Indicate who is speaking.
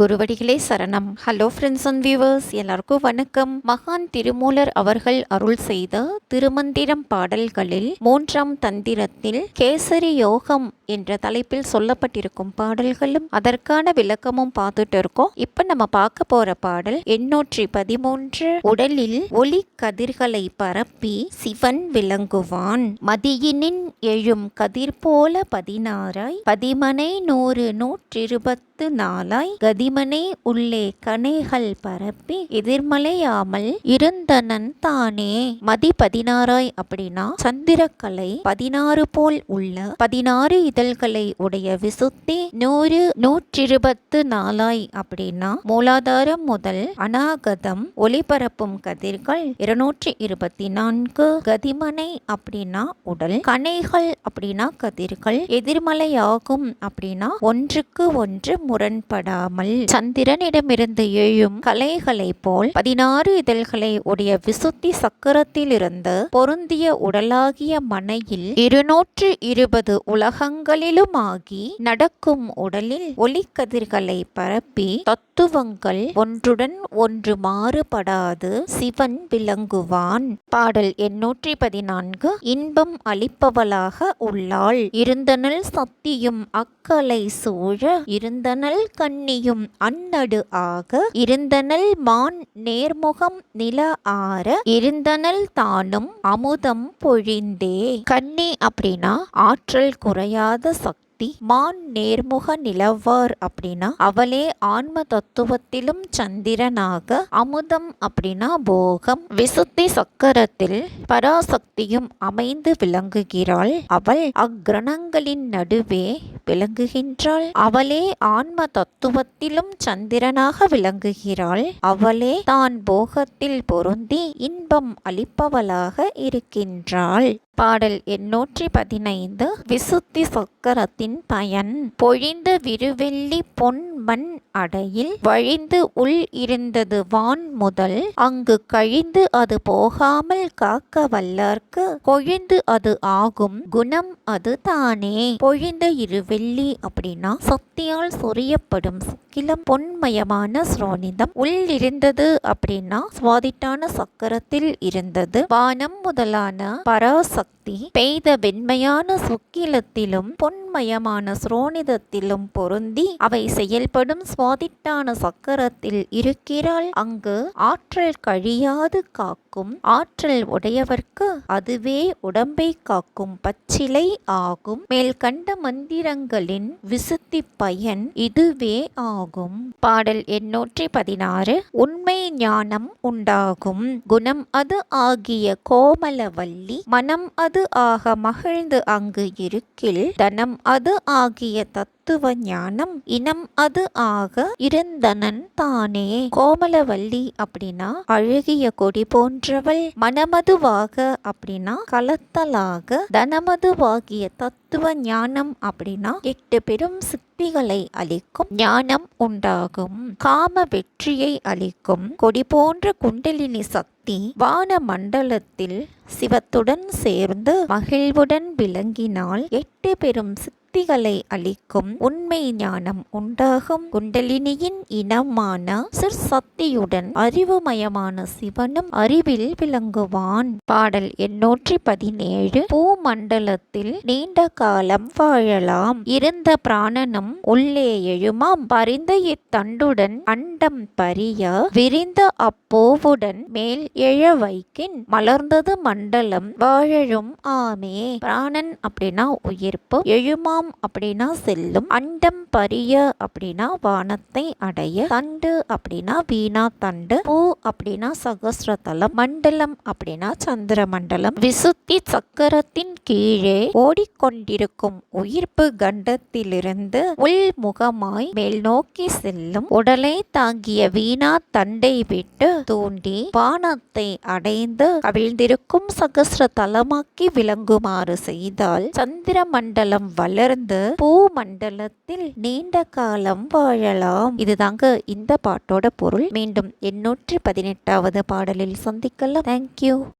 Speaker 1: குருவடிகளே சரணம். Hello friends and viewers எல்லாருக்கும் வணக்கம். மகான் திருமூலர் அவர்கள் அருள் செய்த திருமந்திரம் பாடல்களில் மூன்றாம் தந்திரத்தில் கேசரி யோகம் என்ற தலைப்பில் சொல்லப்பட்டிருக்கும் பாடல்களும் அதற்கான விளக்கமும் பார்த்துட்டு இருக்கோம். இப்போ நம்ம பார்க்க போற பாடல் எண்ணூற்றி பதிமூன்று. உடலில் ஒளி கதிர்களை பரப்பி சிவன் விளங்குவான். மதியினின் எழும் கதிர் போல பதினாறாய். பதிமனை நூறு நூற்றிருபத்து நாளாய் கதிமனை உள்ளே கனைகள் பரப்பி எதிர்மலையாமல் இருந்தனன் தானே. மதி பதினாறாய் அப்படின்னா சந்திரக்கலை பதினாறு போல் உள்ள பதினாறு இதழ்களை உடைய விசுத்தி நூறு நூற்றிருபத்து நாளாய் அப்படின்னா மூலாதாரம் முதல் அநாகதம் ஒளிபரப்பும் கதிர்கள் இருநூற்றி இருபத்தி நான்கு. கதிமனை அப்படின்னா உடல் கனைகள் அப்படின்னா கதிர்கள் எதிர்மலையாகும் அப்படின்னா ஒன்றுக்கு ஒன்று முரண்படாமல் சந்திரனிடமிருந்து எழும் கலைகளைப் போல் பதினாறு இதழ்களை உடைய விசுத்தி சக்கரத்திலிருந்து பொருந்திய உடலாகிய மனையில் இருநூற்று இருபது உலகங்களிலுமாகி நடக்கும் உடலில் ஒளிக்கதிர்களை பரப்பி தத்துவங்கள் ஒன்றுடன் ஒன்று மாறுபடாது சிவன் விளங்குவான். பாடல் எண்ணூற்றி பதினான்கு இன்பம் அளிப்பவளாக உள்ளாள். இருந்தனல் சக்தியும் அக்கலை சூழ இருந்தனல் கண்ணியும் அந்நடு ஆக இருந்தனல் மான் நேர்முகம் நில ஆற இருந்தனல் தானும் அமுதம் பொழிந்தே. கண்ணி அப்படின்னா ஆற்றல் குறையாத சக்தி மான் நேர்முக நிலவார் அப்படின்னா அவளே ஆன்ம தத்துவத்திலும் சந்திரனாக அமுதம் அப்படின்னா போகம் விசுத்தி சக்கரத்தில் பராசக்தியும் அமைந்து விளங்குகிறாள். அவள் அக்கிரணங்களின் நடுவே விளங்குகின்றாள். அவளே ஆன்ம தத்துவத்திலும் சந்திரனாக விளங்குகிறாள். அவளே தான் போகத்தில் பொருந்தி இன்பம் அளிப்பவளாக இருக்கின்றாள். பாடல் எண்ணூற்றி பதினைந்து விசுத்தி சக்கரத்தின் பயன். பொழிந்த விருவெள்ளி பொன் மண் அடையில் வழிந்து உள் இருந்தது வான் முதல். அங்கு கழிந்து அது போகாமல் காக்க வல்லார்க்கு கொழிந்து அது ஆகும் குணம் அது தானே. பொழிந்த இருவெள்ளி அப்படின்னா சக்தியால் சொரியப்படும் சுக்கிலம் பொன்மயமான ஸ்ரோனிதம் உள் இருந்தது அப்படின்னா சுவாதிட்டான சக்கரத்தில் இருந்தது. வானம் முதலான பராசக்தி பெய்த வெண்மையான சுக்கிலத்திலும் மயமான ஸ்ரோனிதத்திலும் பொருந்தி அவை செயல்படும் சுவாதிட்டான சக்கரத்தில் இருக்கிறாள். அங்கு ஆற்றல் கழியாது காக்கும். ஆற்றல் உடையவர்க்கு அதுவே உடம்பை காக்கும். பச்சிலை ஆகும். மேல் கண்ட மந்திரங்களின் விசுத்தி பயன் இதுவே ஆகும். பாடல் எண்ணூற்றி பதினாறு. உண்மை ஞானம் உண்டாகும். குணம் அது ஆகிய கோமலவல்லி மனம் அது ஆக மகிழ்ந்து அங்கு இருக்கில். தனம் அது ஆகிய தத்துவ ஞானம் இனம் அது ஆக இருந்தனன் தானே. கோமலவல்லி அப்படின்னா அழகிய கொடி போன்றவள். மனமதுவாக அப்படின்னா கலத்தலாக. தனமதுவாகிய தத்துவ ஞானம் அப்படின்னா எட்டு பெரும் சித்திகளை அளிக்கும். ஞானம் உண்டாகும். காம வெற்றியை அளிக்கும். கொடி போன்ற குண்டலினி சக்தி வான மண்டலத்தில் சிவத்துடன் சேர்ந்து மகிழ்வுடன் விளங்கினால் எட்டு பெரும் சக்திகளை அளிக்கும் உண்மை ஞானம் உண்டாகும். குண்டலினியின் இனமான சிற்சக்தியுடன் அறிவுமயமான சிவனும் அறிவில் விளங்குவான். பாடல் எண்ணூற்றி பதினேழு. பூமண்டலத்தில் நீண்ட காலம் வாழலாம். இருந்த பிராணனும் உள்ளே எழுமாம். பரிந்த இத்தண்டுடன் அண்டம் பரிய விரிந்த அப்போவுடன் மேல் எழ வைக்கின். மலர்ந்தது மண்டலம் வாழழும். ஆமே. பிராணன் அப்படின்னா உயிர்ப்பு. எழுமாம் அப்படின்னா செல்லும் அண்டம் பரிய அப்படின்னா வானத்தை அடைய தண்டு அப்படின்னா வீணா தண்டு பூ அப்படின்னா சகசிரதலம் மண்டலம் அப்படின்னா சந்திர மண்டலம் விசுத்தி சக்கரத்தின் கீழே ஓடிக்கொண்டிருக்கும் உயிர்ப்பு கண்டத்திலிருந்து உள்முகமாய் மேல் நோக்கி செல்லும் உடலை தாங்கிய வீணா தண்டை விட்டு தூண்டி வானத்தை அடைந்து கவிழ்ந்திருக்கும் சகசிர தலமாக்கி விளங்குமாறு செய்தால் சந்திர மண்டலம் வளர்ந்து பூ மண்டலத்தில் நீண்ட காலம் வாழலாம். இதுதாங்க இந்த பாட்டோட பொருள். மீண்டும் எண்ணூற்றி பதினெட்டாவது பாடலில் சந்திக்கலாம். தேங்க்யூ